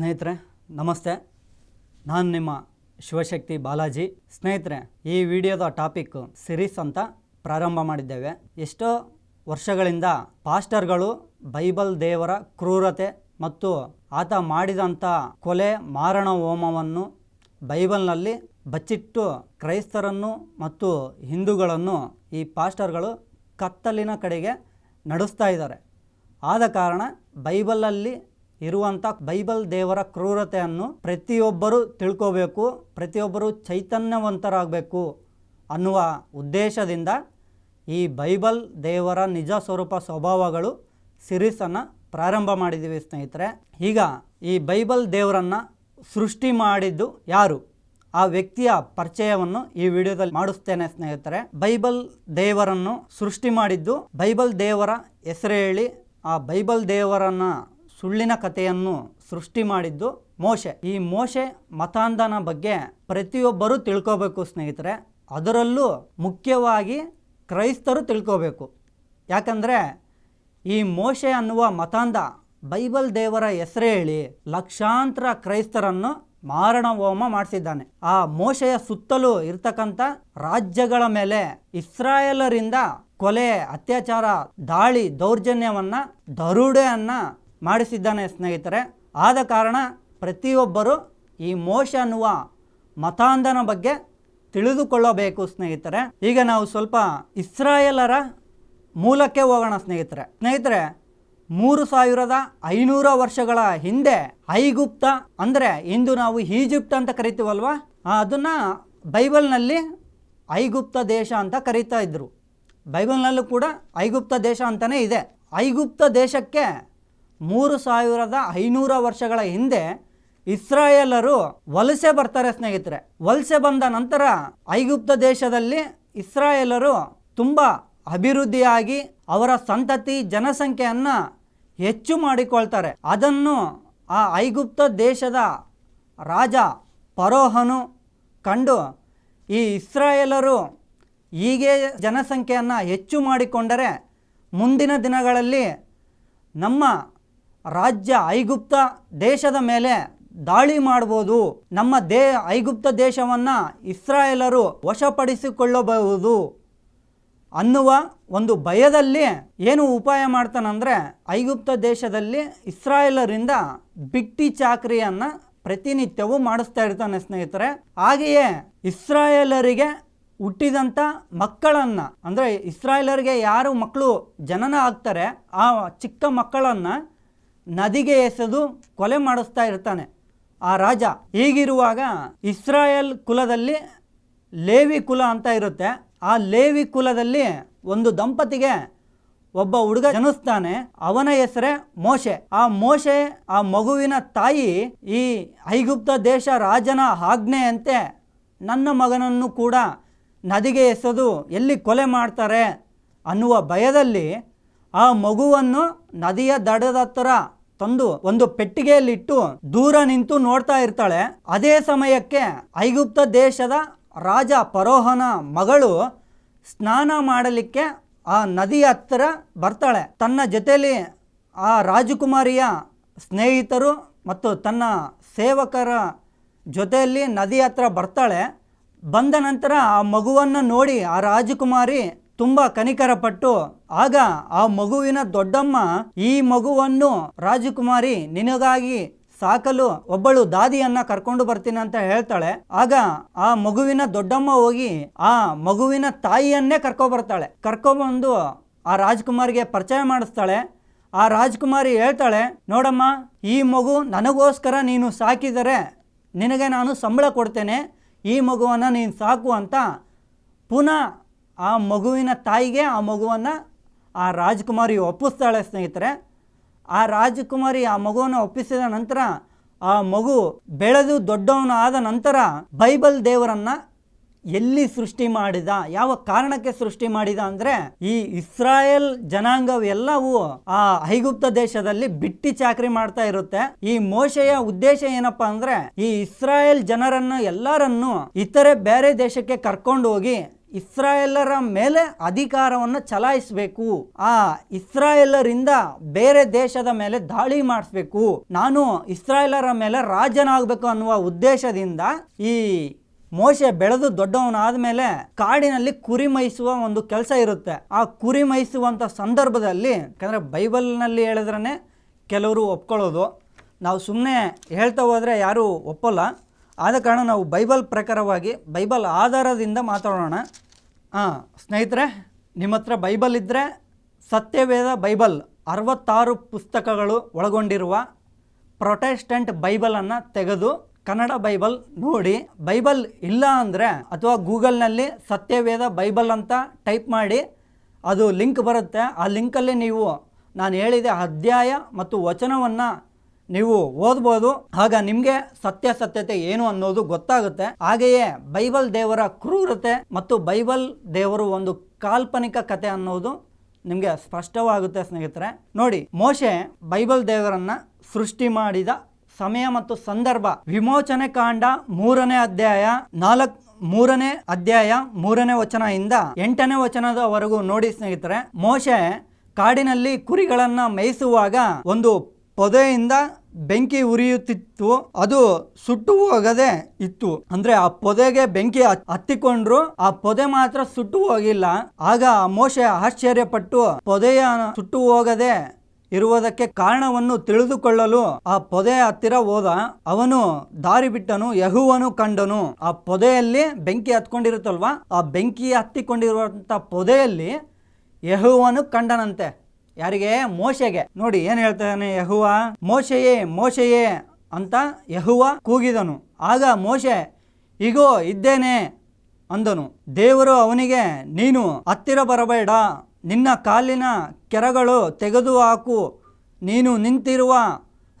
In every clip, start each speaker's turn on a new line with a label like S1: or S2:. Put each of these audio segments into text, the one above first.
S1: ಸ್ನೇಹಿತರೆ, ನಮಸ್ತೆ. ನಾನು ನಿಮ್ಮ ಶಿವಶಕ್ತಿ ಬಾಲಾಜಿ. ಸ್ನೇಹಿತರೆ, ಈ ವಿಡಿಯೋದ ಟಾಪಿಕ್ ಸಿರೀಸ್ ಅಂತ ಪ್ರಾರಂಭ ಮಾಡಿದ್ದೇವೆ. ಎಷ್ಟೋ ವರ್ಷಗಳಿಂದ ಪಾಸ್ಟರ್ಗಳು ಬೈಬಲ್ ದೇವರ ಕ್ರೂರತೆ ಮತ್ತು ಆತ ಮಾಡಿದಂಥ ಕೊಲೆ ಮಾರಣ ಹೋಮವನ್ನು ಬೈಬಲ್ನಲ್ಲಿ ಬಚ್ಚಿಟ್ಟು ಕ್ರೈಸ್ತರನ್ನು ಮತ್ತು ಹಿಂದೂಗಳನ್ನು ಈ ಪಾಸ್ಟರ್ಗಳು ಕತ್ತಲಿನ ಕಡೆಗೆ ನಡೆಸ್ತಾ ಇದ್ದಾರೆ. ಆದ ಕಾರಣ ಬೈಬಲಲ್ಲಿ ಇರುವಂಥ ಬೈಬಲ್ ದೇವರ ಕ್ರೂರತೆಯನ್ನು ಪ್ರತಿಯೊಬ್ಬರು ತಿಳ್ಕೋಬೇಕು, ಪ್ರತಿಯೊಬ್ಬರು ಚೈತನ್ಯವಂತರಾಗಬೇಕು ಅನ್ನುವ ಉದ್ದೇಶದಿಂದ ಈ ಬೈಬಲ್ ದೇವರ ನಿಜ ಸ್ವರೂಪ ಸ್ವಭಾವಗಳು ಸಿರೀಸನ್ನು ಪ್ರಾರಂಭ ಮಾಡಿದ್ದೀವಿ ಸ್ನೇಹಿತರೆ. ಈಗ ಈ ಬೈಬಲ್ ದೇವರನ್ನು ಸೃಷ್ಟಿ ಮಾಡಿದ್ದು ಯಾರು? ಆ ವ್ಯಕ್ತಿಯ ಪರಿಚಯವನ್ನು ಈ ವಿಡಿಯೋದಲ್ಲಿ ಮಾಡಿಸ್ತೇನೆ ಸ್ನೇಹಿತರೆ. ಬೈಬಲ್ ದೇವರನ್ನು ಸೃಷ್ಟಿ ಮಾಡಿದ್ದು ಬೈಬಲ್ ದೇವರ ಹೆಸರು ಹೇಳಿ ಆ ಬೈಬಲ್ ದೇವರನ್ನ ಸುಳ್ಳಿನ ಕಥೆಯನ್ನು ಸೃಷ್ಟಿ ಮಾಡಿದ್ದು ಮೋಶೆ. ಈ ಮೋಶೆ ಮತಾಂಧನ ಬಗ್ಗೆ ಪ್ರತಿಯೊಬ್ಬರು ತಿಳ್ಕೋಬೇಕು ಸ್ನೇಹಿತರೆ. ಅದರಲ್ಲೂ ಮುಖ್ಯವಾಗಿ ಕ್ರೈಸ್ತರು ತಿಳ್ಕೋಬೇಕು. ಯಾಕಂದರೆ ಈ ಮೋಶೆ ಅನ್ನುವ ಮತಾಂಧ ಬೈಬಲ್ ದೇವರ ಹೆಸರು ಹೇಳಿ ಲಕ್ಷಾಂತರ ಕ್ರೈಸ್ತರನ್ನು ಮಾರಣ ಹೋಮ ಮಾಡಿಸಿದ್ದಾನೆ. ಆ ಮೋಶೆಯ ಸುತ್ತಲೂ ಇರ್ತಕ್ಕಂಥ ರಾಜ್ಯಗಳ ಮೇಲೆ ಇಸ್ರಾಯೇಲರಿಂದ ಕೊಲೆ, ಅತ್ಯಾಚಾರ, ದಾಳಿ, ದೌರ್ಜನ್ಯವನ್ನ, ದರೋಡೆಯನ್ನ ಮಾಡಿಸಿದ್ದಾನೆ ಸ್ನೇಹಿತರೆ. ಆದ ಕಾರಣ ಪ್ರತಿಯೊಬ್ಬರು ಈ ಮೋಶ ಅನ್ನುವ ಮತಾಂಧನ ಬಗ್ಗೆ ತಿಳಿದುಕೊಳ್ಳಬೇಕು ಸ್ನೇಹಿತರೆ. ಈಗ ನಾವು ಸ್ವಲ್ಪ ಇಸ್ರಾಯೇಲರ ಮೂಲಕ್ಕೆ ಹೋಗೋಣ ಸ್ನೇಹಿತರೆ. ಸ್ನೇಹಿತರೆ, ಮೂರು ಸಾವಿರದ ಐನೂರ ವರ್ಷಗಳ ಹಿಂದೆ ಐಗುಪ್ತ, ಅಂದರೆ ಇಂದು ನಾವು ಈಜಿಪ್ಟ್ ಅಂತ ಕರಿತೀವಲ್ವ? ಅದನ್ನು ಬೈಬಲ್ನಲ್ಲಿ ಐಗುಪ್ತ ದೇಶ ಅಂತ ಕರೀತಾ ಇದ್ರು. ಬೈಬಲ್ನಲ್ಲೂ ಕೂಡ ಐಗುಪ್ತ ದೇಶ ಅಂತಲೇ ಇದೆ. ಐಗುಪ್ತ ದೇಶಕ್ಕೆ ಮೂರು ಸಾವಿರದ ಐನೂರ ವರ್ಷಗಳ ಹಿಂದೆ ಇಸ್ರಾಯೇಲರು ವಲಸೆ ಬರ್ತಾರೆ ಸ್ನೇಹಿತರೆ. ವಲಸೆ ಬಂದ ನಂತರ ಐಗುಪ್ತ ದೇಶದಲ್ಲಿ ಇಸ್ರಾಯೇಲರು ತುಂಬ ಅಭಿವೃದ್ಧಿಯಾಗಿ ಅವರ ಸಂತತಿ ಜನಸಂಖ್ಯೆಯನ್ನು ಹೆಚ್ಚು ಮಾಡಿಕೊಳ್ತಾರೆ. ಅದನ್ನು ಆ ಐಗುಪ್ತ ದೇಶದ ರಾಜ ಪರೋಹನು ಕಂಡು ಈ ಇಸ್ರಾಯೇಲರು ಹೀಗೆ ಜನಸಂಖ್ಯೆಯನ್ನು ಹೆಚ್ಚು ಮಾಡಿಕೊಂಡರೆ ಮುಂದಿನ ದಿನಗಳಲ್ಲಿ ನಮ್ಮ ರಾಜ್ಯ ಐಗುಪ್ತ ದೇಶದ ಮೇಲೆ ದಾಳಿ ಮಾಡ್ಬೋದು. ನಮ್ಮ ದೇ, ಐಗುಪ್ತ ದೇಶವನ್ನು ಇಸ್ರಾಯೇಲರು ವಶಪಡಿಸಿಕೊಳ್ಳಬಹುದು ಅನ್ನುವ ಒಂದು ಭಯದಲ್ಲಿ ಏನು ಉಪಾಯ ಮಾಡ್ತಾನಂದ್ರೆ ಐಗುಪ್ತ ದೇಶದಲ್ಲಿ ಇಸ್ರಾಯೇಲರಿಂದ ಬಿಟ್ಟಿ ಚಾಕ್ರಿಯನ್ನ ಪ್ರತಿನಿತ್ಯವೂ ಮಾಡಿಸ್ತಾ ಇರ್ತಾನೆ ಸ್ನೇಹಿತರೆ. ಹಾಗೆಯೇ ಇಸ್ರಾಯೇಲರಿಗೆ ಹುಟ್ಟಿದಂಥ ಮಕ್ಕಳನ್ನ, ಅಂದರೆ ಇಸ್ರಾಯೇಲರಿಗೆ ಯಾರು ಮಕ್ಕಳು ಜನನ ಆಗ್ತಾರೆ, ಆ ಚಿಕ್ಕ ಮಕ್ಕಳನ್ನು ನದಿಗೆ ಎಸೆದು ಕೊಲೆ ಮಾಡಿಸ್ತಾ ಇರ್ತಾನೆ. ಆ ರಾಜ ಹೀಗಿರುವಾಗ ಇಸ್ರಾಯೇಲ್ ಕುಲದಲ್ಲಿ ಲೇವಿ ಕುಲ ಅಂತ ಇರುತ್ತೆ. ಆ ಲೇವಿ ಕುಲದಲ್ಲಿ ಒಂದು ದಂಪತಿಗೆ ಒಬ್ಬ ಹುಡುಗ ಜನಿಸ್ತಾನೆ. ಅವನ ಹೆಸರೇ ಮೋಶೆ. ಆ ಮೋಶೆ, ಆ ಮಗುವಿನ ತಾಯಿ ಈ ಐಗುಪ್ತ ದೇಶ ರಾಜನ ಆಜ್ಞೆಯಂತೆ ನನ್ನ ಮಗನನ್ನು ಕೂಡ ನದಿಗೆ ಎಸೆದು ಎಲ್ಲಿ ಕೊಲೆ ಮಾಡ್ತಾರೆ ಅನ್ನುವ ಭಯದಲ್ಲಿ ಆ ಮಗುವನ್ನು ನದಿಯ ದಡದ ಹತ್ರ ತಂದು ಒಂದು ಪೆಟ್ಟಿಗೆಯಲ್ಲಿಟ್ಟು ದೂರ ನಿಂತು ನೋಡ್ತಾ ಇರ್ತಾಳೆ. ಅದೇ ಸಮಯಕ್ಕೆ ಐಗುಪ್ತ ದೇಶದ ರಾಜ ಪರೋಹನ ಮಗಳು ಸ್ನಾನ ಮಾಡಲಿಕ್ಕೆ ಆ ನದಿಯ ಹತ್ತಿರ ಬರ್ತಾಳೆ. ತನ್ನ ಜೊತೆಯಲ್ಲಿ ಆ ರಾಜಕುಮಾರಿಯ ಸ್ನೇಹಿತರು ಮತ್ತು ತನ್ನ ಸೇವಕರ ಜೊತೆಯಲ್ಲಿ ನದಿ ಹತ್ರ ಬರ್ತಾಳೆ. ಬಂದ ನಂತರ ಆ ಮಗುವನ್ನು ನೋಡಿ ಆ ರಾಜಕುಮಾರಿ ತುಂಬ ಕನಿಕರಪಟ್ಟು, ಆಗ ಆ ಮಗುವಿನ ದೊಡ್ಡಮ್ಮ ಈ ಮಗುವನ್ನು ರಾಜಕುಮಾರಿ ನಿನಗಾಗಿ ಸಾಕಲು ಒಬ್ಬಳು ದಾದಿಯನ್ನ ಕರ್ಕೊಂಡು ಬರ್ತೀನಿ ಅಂತ ಹೇಳ್ತಾಳೆ. ಆಗ ಆ ಮಗುವಿನ ದೊಡ್ಡಮ್ಮ ಹೋಗಿ ಆ ಮಗುವಿನ ತಾಯಿಯನ್ನೇ ಕರ್ಕೊ ಬರ್ತಾಳೆ. ಕರ್ಕೊಬಂದು ಆ ರಾಜ್ಕುಮಾರಿಗೆ ಪರಿಚಯ ಮಾಡಿಸ್ತಾಳೆ. ಆ ರಾಜ್ಕುಮಾರಿ ಹೇಳ್ತಾಳೆ, ನೋಡಮ್ಮ, ಈ ಮಗು ನನಗೋಸ್ಕರ ನೀನು ಸಾಕಿದರೆ ನಿನಗೆ ನಾನು ಸಂಬಳ ಕೊಡ್ತೇನೆ. ಈ ಮಗುವನ್ನು ನೀನು ಸಾಕು ಅಂತ ಪುನಃ ಆ ಮಗುವಿನ ತಾಯಿಗೆ, ಆ ಮಗುವನ್ನು ಆ ರಾಜ್ಕುಮಾರಿ ಒಪ್ಪಿಸ್ತಾಳೆ ಸ್ನೇಹಿತರೆ. ಆ ರಾಜಕುಮಾರಿ ಆ ಮಗುವನ್ನು ಒಪ್ಪಿಸಿದ ನಂತರ ಆ ಮಗು ಬೆಳೆದು ದೊಡ್ಡವನು ಆದ ನಂತರ ಬೈಬಲ್ ದೇವರನ್ನು ಎಲ್ಲಿ ಸೃಷ್ಟಿ ಮಾಡಿದ, ಯಾವ ಕಾರಣಕ್ಕೆ ಸೃಷ್ಟಿ ಮಾಡಿದ ಅಂದರೆ ಈ ಇಸ್ರಾಯೇಲ್ ಜನಾಂಗವೆಲ್ಲವೂ ಆ ಐಗುಪ್ತ ದೇಶದಲ್ಲಿ ಬಿಟ್ಟಿ ಚಾಕರಿ ಮಾಡ್ತಾ ಇರುತ್ತೆ. ಈ ಮೋಶೆಯ ಉದ್ದೇಶ ಏನಪ್ಪಾ ಅಂದ್ರೆ ಈ ಇಸ್ರಾಯೇಲ್ ಜನರನ್ನು ಎಲ್ಲರನ್ನು ಇತರೆ ಬೇರೆ ದೇಶಕ್ಕೆ ಕರ್ಕೊಂಡು ಹೋಗಿ ಇಸ್ರಾಯೇಲರ ಮೇಲೆ ಅಧಿಕಾರವನ್ನು ಚಲಾಯಿಸಬೇಕು. ಆ ಇಸ್ರಾಯೇಲರಿಂದ ಬೇರೆ ದೇಶದ ಮೇಲೆ ದಾಳಿ ಮಾಡಿಸ್ಬೇಕು. ನಾನು ಇಸ್ರಾಯೇಲರ ಮೇಲೆ ರಾಜನಾಗಬೇಕು ಅನ್ನುವ ಉದ್ದೇಶದಿಂದ ಈ ಮೋಶೆ ಬೆಳೆದು ದೊಡ್ಡವನಾದ ಮೇಲೆ ಕಾಡಿನಲ್ಲಿ ಕುರಿ ಮೈಸುವ ಒಂದು ಕೆಲಸ ಇರುತ್ತೆ. ಆ ಕುರಿ ಮೈಸುವಂಥ ಸಂದರ್ಭದಲ್ಲಿ, ಯಾಕಂದರೆ ಬೈಬಲ್ನಲ್ಲಿ ಹೇಳಿದ್ರೇ ಕೆಲವರು ಒಪ್ಕೊಳ್ಳೋದು. ನಾವು ಸುಮ್ಮನೆ ಹೇಳ್ತಾ ಹೋದರೆ ಯಾರೂ ಒಪ್ಪಲ್ಲ. ಆದ ಕಾರಣ ನಾವು ಬೈಬಲ್ ಪ್ರಕಾರವಾಗಿ, ಬೈಬಲ್ ಆಧಾರದಿಂದ ಮಾತಾಡೋಣ. ಹಾಂ ಸ್ನೇಹಿತರೆ, ನಿಮ್ಮ ಹತ್ರ ಬೈಬಲ್ ಇದ್ದರೆ ಸತ್ಯವೇದ ಬೈಬಲ್ ಅರವತ್ತಾರು ಪುಸ್ತಕಗಳು ಒಳಗೊಂಡಿರುವ ಪ್ರೊಟೆಸ್ಟೆಂಟ್ ಬೈಬಲನ್ನು ತೆಗೆದು ಕನ್ನಡ ಬೈಬಲ್ ನೋಡಿ. ಬೈಬಲ್ ಇಲ್ಲ ಅಂದರೆ ಅಥವಾ ಗೂಗಲ್ನಲ್ಲಿ ಸತ್ಯವೇದ ಬೈಬಲ್ ಅಂತ ಟೈಪ್ ಮಾಡಿ ಅದು ಲಿಂಕ್ ಬರುತ್ತೆ. ಆ ಲಿಂಕಲ್ಲಿ ನೀವು ನಾನು ಹೇಳಿದ ಅಧ್ಯಾಯ ಮತ್ತು ವಚನವನ್ನು ನೀವು ಓದ್ಬೋದು. ಆಗ ನಿಮಗೆ ಸತ್ಯಾಸತ್ಯತೆ ಏನು ಅನ್ನೋದು ಗೊತ್ತಾಗುತ್ತೆ. ಹಾಗೆಯೇ ಬೈಬಲ್ ದೇವರ ಕ್ರೂರತೆ ಮತ್ತು ಬೈಬಲ್ ದೇವರು ಒಂದು ಕಾಲ್ಪನಿಕ ಕತೆ ಅನ್ನೋದು ನಿಮಗೆ ಸ್ಪಷ್ಟವಾಗುತ್ತೆ ಸ್ನೇಹಿತರೆ. ನೋಡಿ, ಮೋಶೆ ಬೈಬಲ್ ದೇವರನ್ನ ಸೃಷ್ಟಿ ಮಾಡಿದ ಸಮಯ ಮತ್ತು ಸಂದರ್ಭ. ವಿಮೋಚನೆ ಕಾಂಡ ಮೂರನೇ ಅಧ್ಯಾಯ, ನಾಲ್ಕು, ಮೂರನೇ ಅಧ್ಯಾಯ, ಮೂರನೇ ವಚನದಿಂದ ಎಂಟನೇ ವಚನದವರೆಗೂ ನೋಡಿ ಸ್ನೇಹಿತರೆ. ಮೋಶೆ ಕಾಡಿನಲ್ಲಿ ಕುರಿಗಳನ್ನು ಮೇಯಿಸುವಾಗ ಒಂದು ಪೊದೆಯಿಂದ ಬೆಂಕಿ ಉರಿಯುತ್ತಿತ್ತು, ಅದು ಸುಟ್ಟು ಹೋಗದೆ ಇತ್ತು. ಅಂದ್ರೆ ಆ ಪೊದೆಗೆ ಬೆಂಕಿ ಹತ್- ಹತ್ತಿಕೊಂಡ್ರು, ಆ ಪೊದೆ ಮಾತ್ರ ಸುಟ್ಟು ಹೋಗಿಲ್ಲ ಆಗ ಮೋಶೆ ಆಶ್ಚರ್ಯಪಟ್ಟು ಪೊದೆಯ ಸುಟ್ಟು ಹೋಗದೆ ಇರುವುದಕ್ಕೆ ಕಾರಣವನ್ನು ತಿಳಿದುಕೊಳ್ಳಲು ಆ ಪೊದೆ ಹತ್ತಿರ ಹೋದ. ಅವನು ದಾರಿ ಬಿಟ್ಟನು, ಯಹುವನು ಕಂಡನು. ಆ ಪೊದೆಯಲ್ಲಿ ಬೆಂಕಿ ಹತ್ಕೊಂಡಿರುತ್ತಲ್ವಾ? ಆ ಬೆಂಕಿ ಹತ್ತಿಕೊಂಡಿರುವಂತ ಪೊದೆಯಲ್ಲಿ ಯಹುವನು ಕಂಡನಂತೆ. ಯಾರಿಗೆ? ಮೋಶೆಗೆ. ನೋಡಿ, ಏನ್ ಹೇಳ್ತಾನೆ ಯಹುವ? ಮೋಶೆಯೇ ಮೋಶೆಯೇ ಅಂತ ಯಹುವ ಕೂಗಿದನು. ಆಗ ಮೋಶೆ, ಇಗೋ, ಇದ್ದೇನೆ ಅಂದನು. ದೇವರು ಅವನಿಗೆ, ನೀನು ಹತ್ತಿರ ಬರಬೇಡ. ನಿನ್ನ ಕಾಲಿನ ಕೆರಗಳು ತೆಗೆದು ಹಾಕು. ನೀನು ನಿಂತಿರುವ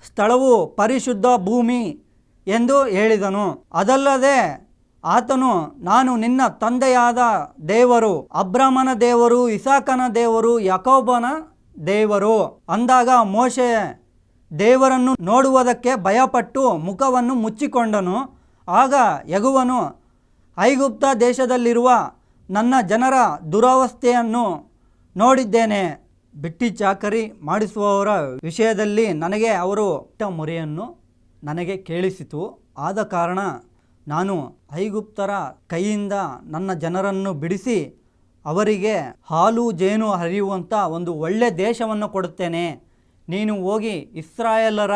S1: ಸ್ಥಳವು ಪರಿಶುದ್ಧ ಭೂಮಿ ಎಂದು ಹೇಳಿದನು. ಅದಲ್ಲದೆ, ಆತನು, ನಾನು ನಿನ್ನ ತಂದೆಯಾದ ದೇವರು, ಅಬ್ರಾಮನ ದೇವರು, ಇಸಾಕನ ದೇವರು, ಯಾಕೋಬನ ದೇವರು. ಅಂದಾಗ ಮೋಶೆ ದೇವರನ್ನು ನೋಡುವುದಕ್ಕೆ ಭಯಪಟ್ಟು ಮುಖವನ್ನು ಮುಚ್ಚಿಕೊಂಡನು. ಆಗ ಯಗುವನು ಐಗುಪ್ತ ದೇಶದಲ್ಲಿರುವ ನನ್ನ ಜನರ ದುರವಸ್ಥೆಯನ್ನು ನೋಡಿದ್ದೇನೆ. ಬಿಟ್ಟಿ ಚಾಕರಿ ಮಾಡಿಸುವವರ ವಿಷಯದಲ್ಲಿ ನನಗೆ ಅವರು ಇಟ್ಟ ಮೊರೆಯನ್ನು ನನಗೆ ಕೇಳಿಸಿತು. ಆದ ಕಾರಣ ನಾನು ಐಗುಪ್ತರ ಕೈಯಿಂದ ನನ್ನ ಜನರನ್ನು ಬಿಡಿಸಿ ಅವರಿಗೆ ಹಾಲು, ಜೇನು ಹರಿಯುವಂಥ ಒಂದು ಒಳ್ಳೆ ದೇಶವನ್ನು ಕೊಡುತ್ತೇನೆ. ನೀನು ಹೋಗಿ ಇಸ್ರಾಯೇಲರ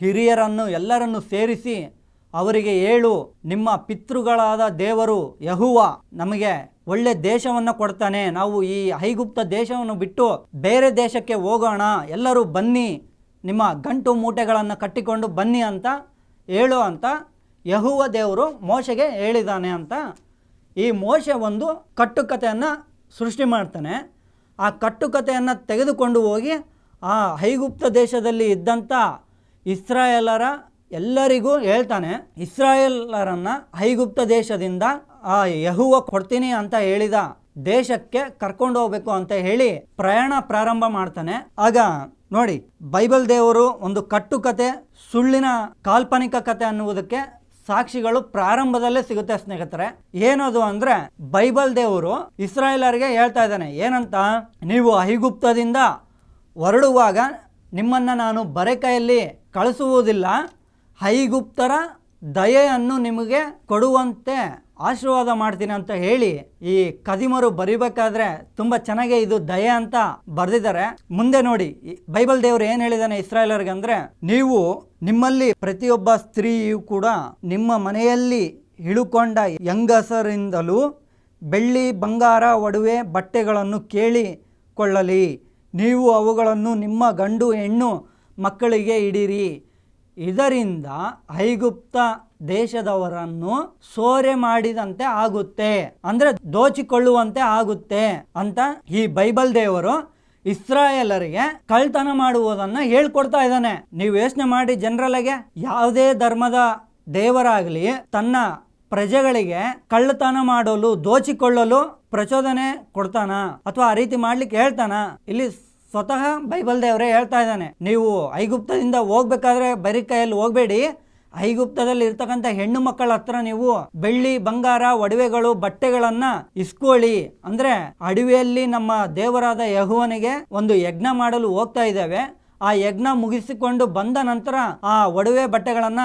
S1: ಹಿರಿಯರನ್ನು ಎಲ್ಲರನ್ನು ಸೇರಿಸಿ ಅವರಿಗೆ ಹೇಳು, ನಿಮ್ಮ ಪಿತೃಗಳಾದ ದೇವರು ಯಹುವ ನಮಗೆ ಒಳ್ಳೆ ದೇಶವನ್ನು ಕೊಡ್ತಾನೆ. ನಾವು ಈ ಐಗುಪ್ತ ದೇಶವನ್ನು ಬಿಟ್ಟು ಬೇರೆ ದೇಶಕ್ಕೆ ಹೋಗೋಣ. ಎಲ್ಲರೂ ಬನ್ನಿ, ನಿಮ್ಮ ಗಂಟು ಮೂಟೆಗಳನ್ನು ಕಟ್ಟಿಕೊಂಡು ಬನ್ನಿ ಅಂತ ಹೇಳು ಅಂತ ಯಹುವ ದೇವರು ಮೋಶೆಗೆ ಹೇಳಿದಾನೆ ಅಂತ ಈ ಮೋಶೆ ಒಂದು ಕಟ್ಟುಕತೆಯನ್ನು ಸೃಷ್ಟಿ ಮಾಡ್ತಾನೆ. ಆ ಕಟ್ಟುಕತೆಯನ್ನು ತೆಗೆದುಕೊಂಡು ಹೋಗಿ ಆ ಹೈಗುಪ್ತ ದೇಶದಲ್ಲಿ ಇದ್ದಂಥ ಇಸ್ರಾಯೇಲರ ಎಲ್ಲರಿಗೂ ಹೇಳ್ತಾನೆ, ಇಸ್ರಾಯೇಲರನ್ನು ಹೈಗುಪ್ತ ದೇಶದಿಂದ ಆ ಯಹುವ ಕೊಡ್ತೀನಿ ಅಂತ ಹೇಳಿದ ದೇಶಕ್ಕೆ ಕರ್ಕೊಂಡು ಹೋಗ್ಬೇಕು ಅಂತ ಹೇಳಿ ಪ್ರಯಾಣ ಪ್ರಾರಂಭ ಮಾಡ್ತಾನೆ. ಆಗ ನೋಡಿ, ಬೈಬಲ್ ದೇವರು ಒಂದು ಕಟ್ಟುಕತೆ, ಸುಳ್ಳಿನ ಕಾಲ್ಪನಿಕ ಕತೆ ಅನ್ನುವುದಕ್ಕೆ ಸಾಕ್ಷಿಗಳು ಪ್ರಾರಂಭದಲ್ಲೇ ಸಿಗುತ್ತೆ ಸ್ನೇಹಿತರೆ. ಏನದು ಅಂದ್ರೆ ಬೈಬಲ್ ದೇವರು ಇಸ್ರಾಯೇಲರಿಗೆ ಹೇಳ್ತಾ ಇದ್ದಾನೆ, ಏನಂತ? ನೀವು ಐಗುಪ್ತದಿಂದ ಹೊರಡುವಾಗ ನಿಮ್ಮನ್ನು ನಾನು ಬರೆಕೈಯಲ್ಲಿ ಕಳಿಸುವುದಿಲ್ಲ. ಐಗುಪ್ತರ ದಯೆಯನ್ನು ನಿಮಗೆ ಕೊಡುವಂತೆ ಆಶೀರ್ವಾದ ಮಾಡ್ತೀನಿ ಅಂತ ಹೇಳಿ ಈ ಕದಿಮರು ಬರಿಬೇಕಾದ್ರೆ ತುಂಬ ಚೆನ್ನಾಗಿ ಇದು ದಯೆ ಅಂತ ಬರೆದಿದ್ದಾರೆ. ಮುಂದೆ ನೋಡಿ ಬೈಬಲ್ ದೇವರು ಏನು ಹೇಳಿದಾನೆ ಇಸ್ರಾಯೇಲರಿಗೆ ಅಂದ್ರೆ, ನೀವು ನಿಮ್ಮಲ್ಲಿ ಪ್ರತಿಯೊಬ್ಬ ಸ್ತ್ರೀಯು ಕೂಡ ನಿಮ್ಮ ಮನೆಯಲ್ಲಿ ಇಳುಕೊಂಡ ಹೆಂಗಸರಿಂದಲೂ ಬೆಳ್ಳಿ, ಬಂಗಾರ, ಒಡವೆ ಬಟ್ಟೆಗಳನ್ನು ಕೇಳಿಕೊಳ್ಳಲಿ ನೀವು ಅವುಗಳನ್ನು ನಿಮ್ಮ ಗಂಡು ಹೆಣ್ಣು ಮಕ್ಕಳಿಗೆ ಇಡಿರಿ. ಇದರಿಂದ ಐಗುಪ್ತ ದೇಶದವರನ್ನು ಸೋರೆ ಮಾಡಿದಂತೆ ಆಗುತ್ತೆ. ಅಂದ್ರೆ ದೋಚಿಕೊಳ್ಳುವಂತೆ ಆಗುತ್ತೆ ಅಂತ ಈ ಬೈಬಲ್ ದೇವರು ಇಸ್ರಾಯೇಲರಿಗೆ ಕಳ್ತನ ಮಾಡುವುದನ್ನ ಹೇಳ್ಕೊಡ್ತಾ ಇದ್ದಾನೆ. ನೀವು ಯೋಚನೆ ಮಾಡಿ ಜನರಲ್ಲಿಗೆ, ಯಾವುದೇ ಧರ್ಮದ ದೇವರಾಗಲಿ ತನ್ನ ಪ್ರಜೆಗಳಿಗೆ ಕಳ್ಳತನ ಮಾಡಲು, ದೋಚಿಕೊಳ್ಳಲು ಪ್ರಚೋದನೆ ಕೊಡ್ತಾನ? ಅಥವಾ ಆ ರೀತಿ ಮಾಡ್ಲಿಕ್ಕೆ ಹೇಳ್ತಾನ? ಇಲ್ಲಿ ಸ್ವತಃ ಬೈಬಲ್ ದೇವರೇ ಹೇಳ್ತಾ ಇದ್ದಾನೆ, ನೀವು ಐಗುಪ್ತದಿಂದ ಹೋಗ್ಬೇಕಾದ್ರೆ ಬರೀ ಕೈಯಲ್ಲಿ ಹೋಗ್ಬೇಡಿ. ಐಗುಪ್ತದಲ್ಲಿ ಇರ್ತಕ್ಕಂಥ ಹೆಣ್ಣು ಮಕ್ಕಳ ಹತ್ರ ನೀವು ಬೆಳ್ಳಿ, ಬಂಗಾರ, ಒಡವೆಗಳು, ಬಟ್ಟೆಗಳನ್ನ ಇಸ್ಕೊಳ್ಳಿ. ಅಂದ್ರೆ ಅಡವಿಯಲ್ಲಿ ನಮ್ಮ ದೇವರಾದ ಯಹುವನಿಗೆ ಒಂದು ಯಜ್ಞ ಮಾಡಲು ಹೋಗ್ತಾ ಇದ್ದೇವೆ. ಆ ಯಜ್ಞ ಮುಗಿಸಿಕೊಂಡು ಬಂದ ನಂತರ ಆ ಒಡವೆ ಬಟ್ಟೆಗಳನ್ನ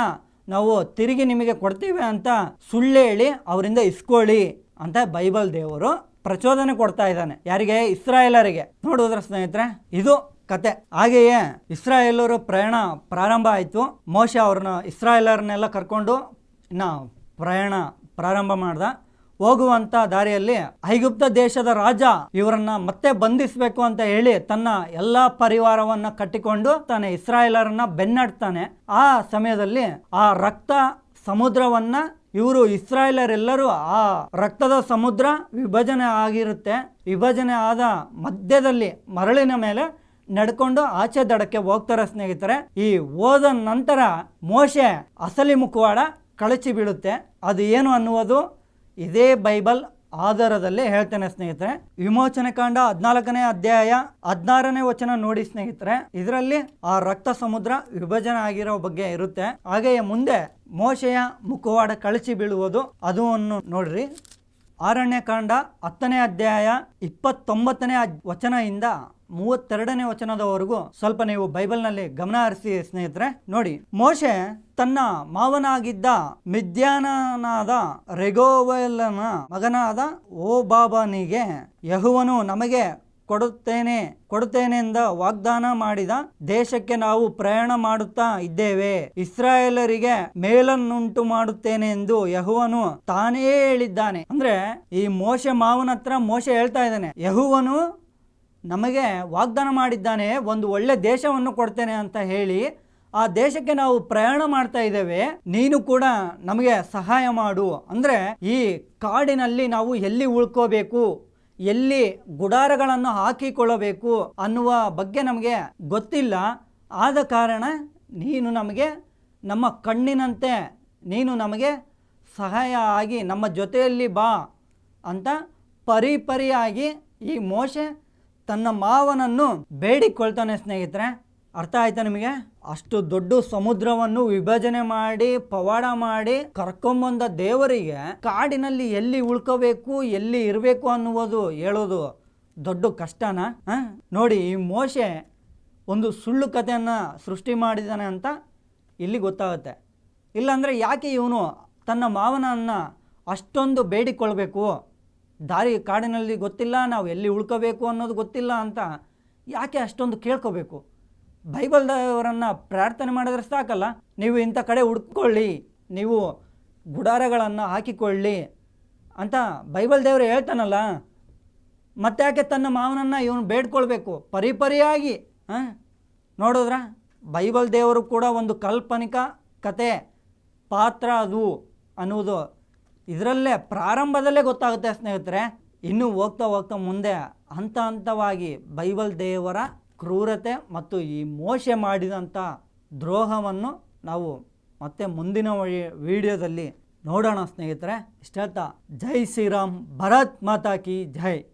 S1: ನಾವು ತಿರುಗಿ ನಿಮಗೆ ಕೊಡ್ತೀವಿ ಅಂತ ಸುಳ್ಳು ಹೇಳಿ ಅವರಿಂದ ಇಸ್ಕೊಳ್ಳಿ ಅಂತ ಬೈಬಲ್ ದೇವರು ಪ್ರಚೋದನೆ ಕೊಡ್ತಾ ಇದ್ದಾನೆ. ಯಾರಿಗೆ? ಇಸ್ರಾಯೇಲರಿಗೆ. ನೋಡುವುದ್ರ ಸ್ನೇಹಿತರೆ, ಇದು ಕತೆ. ಹಾಗೆಯೇ ಇಸ್ರಾಯೇಲರು ಪ್ರಯಾಣ ಪ್ರಾರಂಭ ಆಯಿತು. ಮೋಶ ಅವ್ರನ್ನ ಇಸ್ರಾಯೇಲರನ್ನೆಲ್ಲ ಕರ್ಕೊಂಡು ಇನ್ನು ಪ್ರಯಾಣ ಪ್ರಾರಂಭ ಮಾಡ್ದ. ಹೋಗುವಂತ ದಾರಿಯಲ್ಲಿ ಐಗುಪ್ತ ದೇಶದ ರಾಜ ಇವರನ್ನ ಮತ್ತೆ ಬಂಧಿಸಬೇಕು ಅಂತ ಹೇಳಿ ತನ್ನ ಎಲ್ಲ ಪರಿವಾರವನ್ನ ಕಟ್ಟಿಕೊಂಡು ತಾನೆ ಇಸ್ರಾಯೇಲರನ್ನ ಬೆನ್ನಡ್ತಾನೆ. ಆ ಸಮಯದಲ್ಲಿ ಆ ರಕ್ತ ಸಮುದ್ರವನ್ನ ಇವರು ಇಸ್ರಾಯೇಲರೆಲ್ಲರೂ ಆ ರಕ್ತದ ಸಮುದ್ರ ವಿಭಜನೆ ಆಗಿರುತ್ತೆ. ವಿಭಜನೆ ಆದ ಮಧ್ಯದಲ್ಲಿ ಮರಳಿನ ಮೇಲೆ ನಡ್ಕೊಂಡು ಆಚೆ ದಡಕ್ಕೆ ಹೋಗ್ತಾರೆ ಸ್ನೇಹಿತರೆ. ಈ ಹೋದ ನಂತರ ಮೋಶೆ ಅಸಲಿ ಮುಖವಾಡ ಕಳಚಿ ಬೀಳುತ್ತೆ ಅದು ಏನು ಅನ್ನುವುದು? ಇದೇ ಬೈಬಲ್ ಆಧಾರದಲ್ಲಿ ಹೇಳ್ತೇನೆ ಸ್ನೇಹಿತರೆ, ವಿಮೋಚನೆ ಕಾಂಡ ಹದಿನಾಲ್ಕನೇ ಅಧ್ಯಾಯ ಹದಿನಾರನೇ ವಚನ ನೋಡಿ ಸ್ನೇಹಿತರೆ, ಇದರಲ್ಲಿ ಆ ರಕ್ತ ಸಮುದ್ರ ವಿಭಜನೆ ಆಗಿರೋ ಬಗ್ಗೆ ಇರುತ್ತೆ. ಹಾಗೆಯೇ ಮುಂದೆ ಮೋಶೆಯ ಮುಖವಾಡ ಕಳಚಿ ಬೀಳುವುದು ಅದನ್ನು ನೋಡ್ರಿ. ಆರಣ್ಯ ಕಾಂಡ ಹತ್ತನೇ ಅಧ್ಯಾಯ ಇಪ್ಪತ್ತೊಂಬತ್ತನೇ ವಚನದಿಂದ ಮೂವತ್ತೆರಡನೇ ವಚನದವರೆಗೂ ಸ್ವಲ್ಪ ನೀವು ಬೈಬಲ್ನಲ್ಲಿ ಗಮನ ಹರಿಸಿ ಸ್ನೇಹಿತರೆ, ನೋಡಿ. ಮೋಶೆ ತನ್ನ ಮಾವನಾಗಿದ್ದ ಮಿದ್ಯಾನನಾದ ರೆಗೋವೆಲನ ಮಗನಾದ ಓಬಾಬನಿಗೆ ಯಹುವನು ನಮಗೆ ಕೊಡುತ್ತೇನೆ, ಕೊಡುತ್ತೇನೆಂದ ವಾಗ್ದಾನ ಮಾಡಿದ ದೇಶಕ್ಕೆ ನಾವು ಪ್ರಯಾಣ ಮಾಡುತ್ತಾ ಇದ್ದೇವೆ. ಇಸ್ರಾಯೇಲರಿಗೆ ಮೇಲನ್ನುಂಟು ಮಾಡುತ್ತೇನೆ ಎಂದು ಯಹುವನು ತಾನೇ ಹೇಳಿದ್ದಾನೆ. ಅಂದ್ರೆ ಈ ಮೋಶೆ ಮಾವನ ಹತ್ರ ಮೋಶೆ ಹೇಳ್ತಾ ಇದ್ದಾನೆ, ಯಹುವನು ನಮಗೆ ವಾಗ್ದಾನ ಮಾಡಿದ್ದಾನೆ, ಒಂದು ಒಳ್ಳೆ ದೇಶವನ್ನು ಕೊಡ್ತೇನೆ ಅಂತ ಹೇಳಿ, ಆ ದೇಶಕ್ಕೆ ನಾವು ಪ್ರಯಾಣ ಮಾಡ್ತಾ ಇದ್ದೇವೆ, ನೀನು ಕೂಡ ನಮಗೆ ಸಹಾಯ ಮಾಡು. ಅಂದರೆ ಈ ಕಾಡಿನಲ್ಲಿ ನಾವು ಎಲ್ಲಿ ಉಳ್ಕೋಬೇಕು? ಎಲ್ಲಿ ಗುಡಾರಗಳನ್ನು ಹಾಕಿಕೊಳ್ಳಬೇಕು ಅನ್ನುವ ಬಗ್ಗೆ ನಮಗೆ ಗೊತ್ತಿಲ್ಲ. ಆದ ಕಾರಣ ನೀನು ನಮಗೆ, ನಮ್ಮ ಕಣ್ಣಿನಂತೆ ನೀನು ನಮಗೆ ಸಹಾಯ ಆಗಿ ನಮ್ಮ ಜೊತೆಯಲ್ಲಿ ಬಾ ಅಂತ ಪರಿ ಪರಿಯಾಗಿ ಈ ಮೋಶೆ ತನ್ನ ಮಾವನನ್ನು ಬೇಡಿಕೊಳ್ತಾನೆ ಸ್ನೇಹಿತರೆ. ಅರ್ಥ ಆಯ್ತಾ ನಿಮಗೆ? ಅಷ್ಟು ದೊಡ್ಡ ಸಮುದ್ರವನ್ನು ವಿಭಜನೆ ಮಾಡಿ, ಪವಾಡ ಮಾಡಿ ಕರ್ಕೊಂಬಂದ ದೇವರಿಗೆ ಕಾಡಿನಲ್ಲಿ ಎಲ್ಲಿ ಉಳ್ಕೋಬೇಕು, ಎಲ್ಲಿ ಇರಬೇಕು ಅನ್ನುವುದು ಹೇಳೋದು ದೊಡ್ಡ ಕಷ್ಟನಾ? ನೋಡಿ, ಈ ಮೋಶೆ ಒಂದು ಸುಳ್ಳು ಕಥೆಯನ್ನು ಸೃಷ್ಟಿ ಮಾಡಿದ್ದಾನೆ ಅಂತ ಇಲ್ಲಿ ಗೊತ್ತಾಗುತ್ತೆ. ಇಲ್ಲಾಂದರೆ ಯಾಕೆ ಇವನು ತನ್ನ ಮಾವನನ್ನು ಅಷ್ಟೊಂದು ಬೇಡಿಕೊಳ್ಬೇಕು? ದಾರಿ ಕಾಡಿನಲ್ಲಿ ಗೊತ್ತಿಲ್ಲ, ನಾವು ಎಲ್ಲಿ ಉಳ್ಕೋಬೇಕು ಅನ್ನೋದು ಗೊತ್ತಿಲ್ಲ ಅಂತ ಯಾಕೆ ಅಷ್ಟೊಂದು ಕೇಳ್ಕೋಬೇಕು? ಬೈಬಲ್ ದೇವರನ್ನು ಪ್ರಾರ್ಥನೆ ಮಾಡಿದ್ರೆ ಸಾಕಲ್ಲ? ನೀವು ಇಂಥ ಕಡೆ ಹುಡ್ಕೊಳ್ಳಿ, ನೀವು ಗುಡಾರಗಳನ್ನು ಹಾಕಿಕೊಳ್ಳಿ ಅಂತ ಬೈಬಲ್ ದೇವರು ಹೇಳ್ತಾನಲ್ಲ? ಮತ್ತೆ ಯಾಕೆ ತನ್ನ ಮಾವನನ್ನು ಇವನು ಬೇಡ್ಕೊಳ್ಬೇಕು. ಪರಿಪರಿಯಾಗಿ ಹಾಂ? ನೋಡಿದ್ರ? ಬೈಬಲ್ ದೇವರು ಕೂಡ ಒಂದು ಕಾಲ್ಪನಿಕ ಕತೆ. ಪಾತ್ರ ಅದು ಅನ್ನುವುದು. ಇದರಲ್ಲೇ ಪ್ರಾರಂಭದಲ್ಲೇ ಗೊತ್ತಾಗುತ್ತೆ ಸ್ನೇಹಿತರೆ. ಇನ್ನೂ ಹೋಗ್ತಾ ಹೋಗ್ತಾ ಮುಂದೆ ಹಂತ ಹಂತವಾಗಿ ಬೈಬಲ್ ದೇವರ ಕ್ರೂರತೆ ಮತ್ತು ಈ ಮೋಸೆ ಮಾಡಿದಂಥ ದ್ರೋಹವನ್ನು ನಾವು ಮತ್ತೆ ಮುಂದಿನ ವಿಡಿಯೋದಲ್ಲಿ ನೋಡೋಣ ಸ್ನೇಹಿತರೆ. ಇಷ್ಟ ಜೈ ಶ್ರೀರಾಮ್, ಭರತ್ ಮಾತಾ ಕಿ ಜೈ.